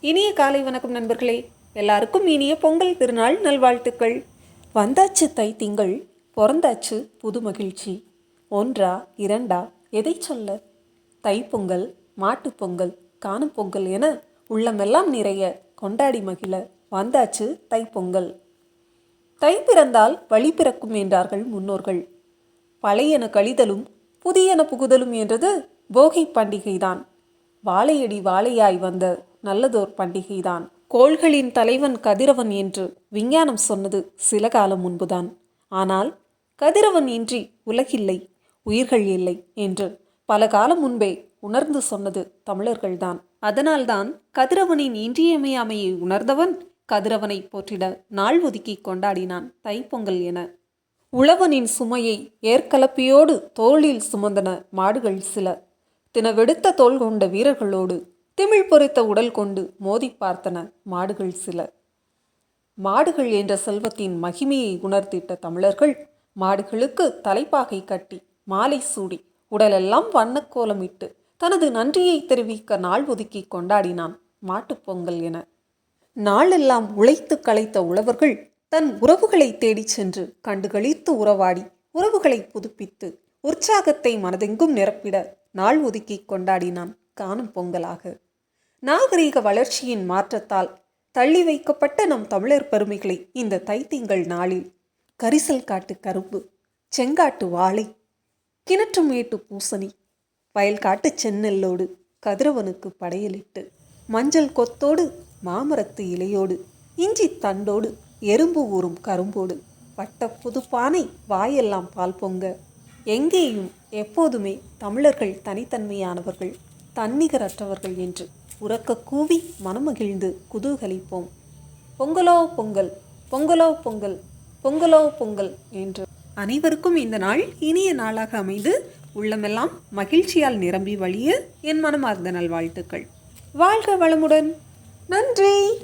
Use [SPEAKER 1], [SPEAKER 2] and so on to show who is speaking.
[SPEAKER 1] இனிய காலை வணக்கம் நண்பர்களே. எல்லாருக்கும் இனிய பொங்கல் திருநாள் நல்வாழ்த்துக்கள். வந்தாச்சு தை திங்கள் பிறந்தாச்சு புது மகிழ்ச்சி. ஒன்றா இரண்டா எதை சொல்ல? தைப்பொங்கல் மாட்டுப்பொங்கல் காணும் பொங்கல் என உள்ளமெல்லாம் நிறைய கொண்டாடி மகிழ வந்தாச்சு தைப்பொங்கல் தை பிறந்தால் வழி பிறக்கும் என்றார்கள் முன்னோர்கள். பழையன கழிதலும் புதியன புகுதலும் என்றது போகி பண்டிகைதான். வாழையடி வாழையாய் வந்த நல்லதோர் பண்டிகைதான். கோள்களின் தலைவன் கதிரவன் என்று விஞ்ஞானம் சொன்னது சில காலம் முன்புதான். ஆனால் கதிரவன் இன்றி உலகில்லை உயிர்கள் இல்லை என்று பல காலம் முன்பே உணர்ந்து சொன்னது தமிழர்கள்தான். அதனால்தான் கதிரவனின் இன்றியமையாமையை உணர்ந்தவன் கதிரவனை போற்றிட நாள் ஒதுக்கி கொண்டாடினான் தைப்பொங்கல் என. உழவனின் சுமையை ஏற்கலப்பியோடு தோளில் சுமந்தன மாடுகள் சில. தினவெடுத்த தோல் கொண்ட வீரர்களோடு திமிழ் பொறித்த உடல் கொண்டு மோதி பார்த்தன மாடுகள் சில மாடுகள் என்ற செல்வத்தின் மகிமையை உணர்த்திட்ட தமிழர்கள் மாடுகளுக்கு தலைப்பாகை கட்டி மாலை சூடி உடலெல்லாம் வண்ணக்கோலமிட்டு தனது நன்றியை தெரிவிக்க நாள் ஒதுக்கி கொண்டாடினான் மாட்டுப் பொங்கல் என. நாளெல்லாம் உழைத்து களைத்த உழவர்கள் தன் உறவுகளை தேடிச் சென்று கண்டுகளித்து உறவாடி உறவுகளை புதுப்பித்து உற்சாகத்தை மனதெங்கும் நிரப்பிட நாள் ஒதுக்கி கொண்டாடினான் காணும் பொங்கலாக. நாகரீக வளர்ச்சியின் மாற்றத்தால் தள்ளி வைக்கப்பட்ட நம் தமிழர் பெருமைகளை இந்த தைத்திங்கள் நாளில் கரிசல் காட்டு கரும்பு செங்காட்டு வாழை கிணற்று மேட்டு பூசணி வயல்காட்டு செந்நெல்லோடு கதிரவனுக்கு படையலிட்டு மஞ்சள் கொத்தோடு மாமரத்து இலையோடு இஞ்சி தண்டோடு எறும்பு ஊறும் கரும்போடு பட்ட புதுப்பானை வாயெல்லாம் பால் பொங்க எங்கேயும் எப்போதுமே தமிழர்கள் தனித்தன்மையானவர்கள் தன்னிகரற்றவர்கள் என்று உறக்க கூவி மனமகிழ்ந்து குதூகலிப்போம். பொங்கலோ பொங்கல் பொங்கலோ பொங்கல் பொங்கலோ பொங்கல் என்று. அனைவருக்கும் இந்த நாள் இனிய நாளாக அமைந்து உள்ளமெல்லாம் மகிழ்ச்சியால் நிரம்பி வழிய என் மனமார்ந்த நல்வாழ்த்துக்கள். வாழ்க வளமுடன். நன்றி.